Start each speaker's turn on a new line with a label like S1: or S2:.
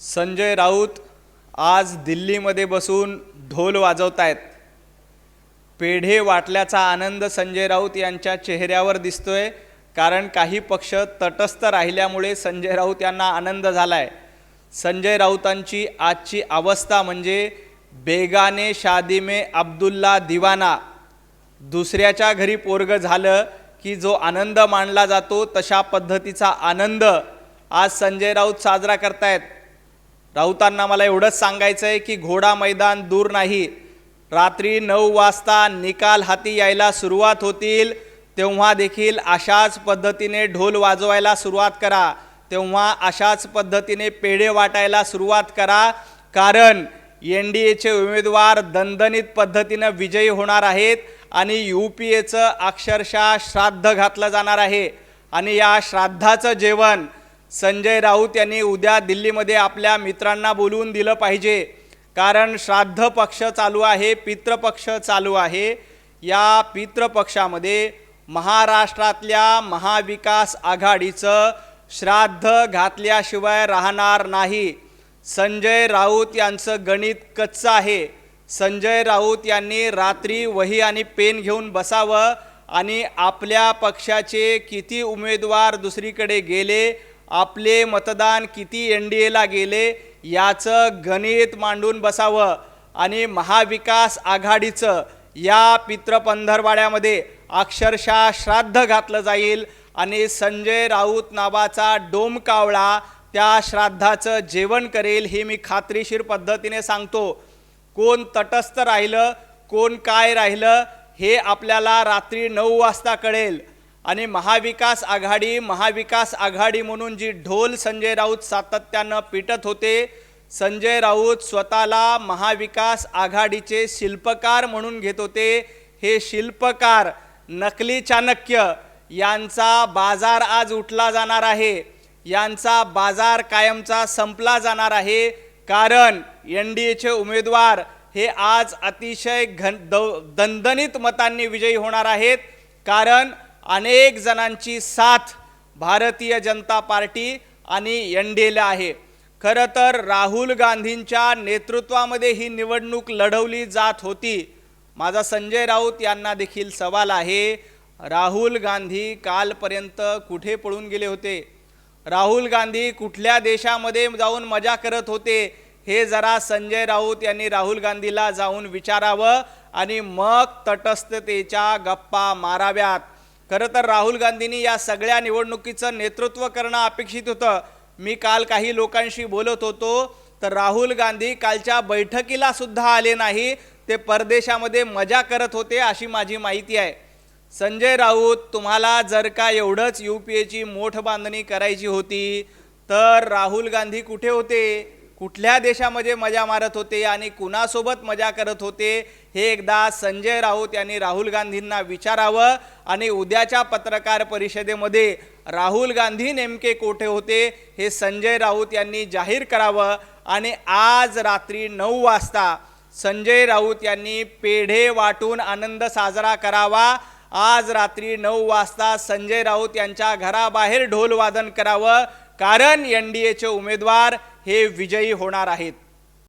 S1: संजय राऊत आज दिल्लीमध्ये बसून ढोल वाजवत आहेत पेढे वाटल्याचा आनंद संजय राऊत यांच्या चेहऱ्यावर दिसतोय कारण काही पक्ष तटस्थ राहिल्यामुळे संजय राऊत यांना आनंद झाला आहे संजय राऊतांची आजची अवस्था म्हणजे बेगाने शादी मे अब्दुल्ला दिवाना. दुसऱ्याच्या घरी पोरग झालं की जो आनंद मानला जातो तशा पद्धतीचा आनंद आज संजय राऊत साजरा करतायत. राऊतांना मला एवढंच सांगायचं आहे की घोडा मैदान दूर नाही. रात्री नऊ वाजता निकाल हाती यायला सुरुवात होतील. तेव्हा देखील अशाच पद्धतीने ढोल वाजवायला सुरुवात करा. तेव्हा अशाच पद्धतीने पेढे वाटायला सुरुवात करा. कारण एन डी एचे उमेदवार दणदणीत पद्धतीनं विजयी होणार आहेत आणि यू पी एचं अक्षरशः श्राद्ध घातलं जाणार आहे. आणि या श्राद्धाचं जेवण संजय राऊत यांनी उद्या दिल्लीमध्ये आपल्या मित्रांना बोलवून दिलं पाहिजे. कारण श्राद्ध पक्ष चालू आहे पितृपक्ष चालू आहे. या पितृपक्षामध्ये महाराष्ट्रातल्या महाविकास आघाडीचं श्राद्ध घातल्याशिवाय राहणार नाही. संजय राऊत यांचं गणित कच्चं आहे. संजय राऊत यांनी रात्री वही आणि पेन घेऊन बसावं आणि आपल्या पक्षाचे किती उमेदवार दुसरीकडे गेले आपले मतदान किती एन डी एला गेले याचं गणित मांडून बसावं. आणि महाविकास आघाडीचं या पित्रपंधरवाड्यामध्ये अक्षरशः श्राद्ध घातलं जाईल. आणि संजय राऊत नावाचा डोमकावळा त्या श्राद्धाचं जेवण करेल हे मी खात्रीशीर पद्धतीने सांगतो. कोण तटस्थ राहिलं कोण काय राहिलं हे आपल्याला रात्री नऊ वाजता कळेल. आणि महाविकास आघाडी महाविकास आघाडी म्हणून जी ढोल संजय राऊत सातत्यानं पिटत होते संजय राऊत स्वतःला महाविकास आघाडीचे शिल्पकार म्हणून घेत होते. हे शिल्पकार नकली चाणक्य यांचा बाजार आज उठला जाणार आहे. यांचा बाजार कायमचा संपला जाणार आहे. कारण एन डी एचे उमेदवार हे आज अतिशय घन दव दणदणीत मतांनी विजयी होणार आहेत. कारण अनेक जणांची साथ भारतीय जनता पार्टी आणि एन डी एला आहे. खरं तर राहुल गांधींच्या नेतृत्वामध्ये ही निवडणूक लढवली जात होती. माझा संजय राऊत यांना देखील सवाल आहे राहुल गांधी कालपर्यंत कुठे पळून गेले होते? राहुल गांधी कुठल्या देशामध्ये जाऊन मजा करत होते? हे जरा संजय राऊत यांनी राहुल गांधीला जाऊन विचारावं आणि मग तटस्थतेच्या गप्पा माराव्यात. खरं तर राहुल गांधींनी या सगळ्या निवडणुकीचं नेतृत्व करणं अपेक्षित होतं. मी काल काही लोकांशी बोलत होतो तर राहुल गांधी कालच्या बैठकीला सुद्धा आले नाही. ते परदेशामध्ये मजा करत होते अशी माझी माहिती आहे. संजय राऊत तुम्हाला जर का एवढंच यू पी एची मोठ बांधणी करायची होती तर राहुल गांधी कुठे होते? कुठल्या देशामध्ये मजा मारत होते आणि कुणासोबत मजा करत होते हे एकदा संजय राऊत यांनी राहुल गांधींना विचारावं आणि उद्याच्या पत्रकार परिषदेमध्ये राहुल गांधी नेमके कोठे होते हे संजय राऊत यांनी जाहीर करावं आणि आज रात्री नऊ वाजता संजय राऊत यांनी पेढे वाटून आनंद साजरा करावा. आज रात्री नऊ वाजता संजय राऊत यांच्या घराबाहेर ढोल वादन करावं कारण एन डी एचे उमेदवार हे विजयी होणार आहेत.